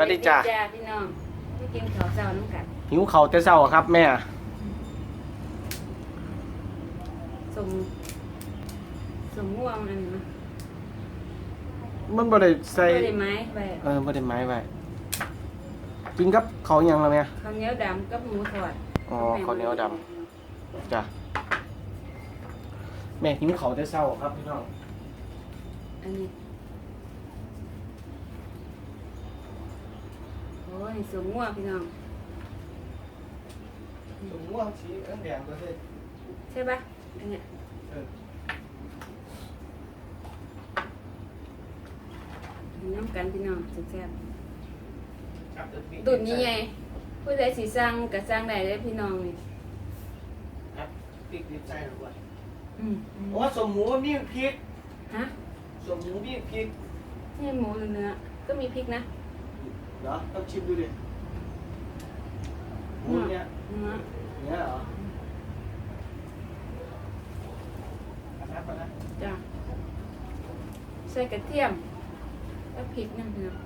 วัสดีจ้าจ้าพี่น้องไม่กินข้าวเช้าน้ำกัดหิวเขาวแต่เช้าครับแม่ สมสมง่วงอันนี้นะมันบ่ได้ใส่ ไม่ได้ไม้ไปเออบ่ได้ไม้ไว้กินกับเขาวหยังแล้วแม่ข้าวเหนียวดำกับหมูทอดอ๋อข้าวเหนียวดำจ้ะแม่หิวเขาวแต่เช้าครับพี่น้องอันนี้โอ้ ยสมง่วงพี่น้องสมม่วงสีแดงก็ได้ใช่ปะอันเนี้ยเออน้ำกันพี่น้องแซ่บครับเดี๋ยวปิๆตุ่นนี้ไงผู้ใดสิสร้างก็สร้างได้เลยพี่น้องนี่ครับปิกดิบใส่หรือว่าอืมอืมโอ้สมหมูมีพริกฮะสมหมูมีพริกนี่หมูหรือเนื้อก็มีพริกนะ เนาะต้องชิมดูดิหมูเนี่ยเนื้อเนี่ยเหรออันนั้นก่อนนะจ้ะใส่กระเทียมแล้วพริกนั่นพี่น้อง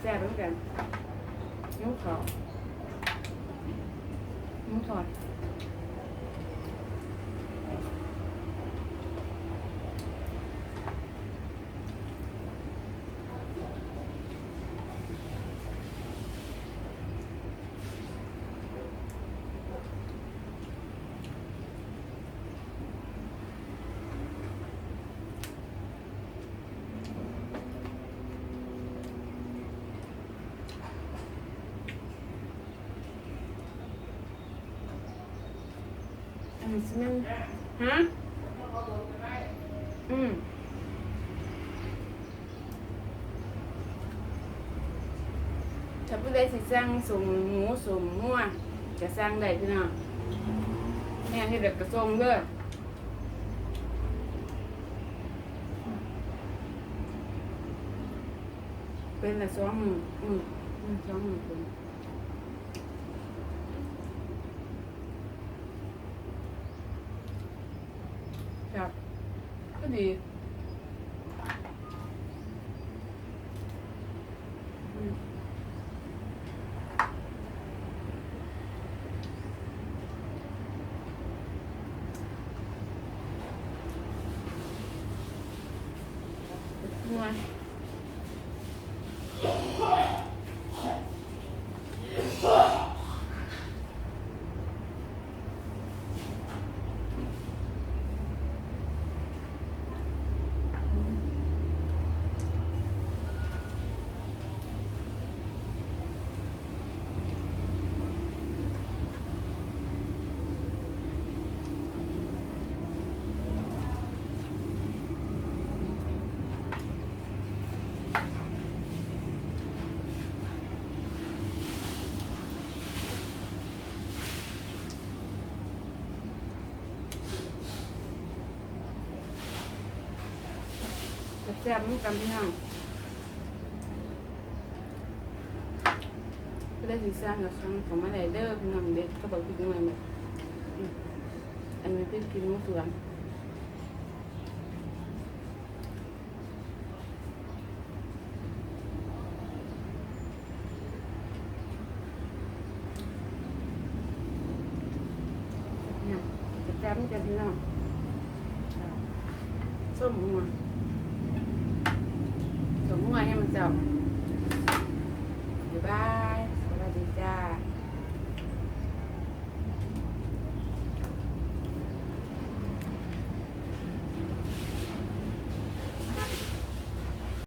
แซ่บๆเหมือนกันหมูทอดหมูทอันสิมันฮะอืมถ้าผู้ใดสิสร้างสมหมูสมมั่วจะสร้างได้พี่น้องแม่ให้เด็กกระทรงเด้อเป็นละสองหมื่นอืมอืมสองหมื่นคน ครับก็ ดีอืมนัว แซ่บๆมันกันพี่น้องก็ได้สิสร้างกับช่างของมาไดเดอร์พี่น้องเด็กเขาบอกพี่น้องแบบอันนี้เป็นกินมะเฟืองแซ่บมันกันพี่น้องส้มหัว เจ้าบ๊ายบาย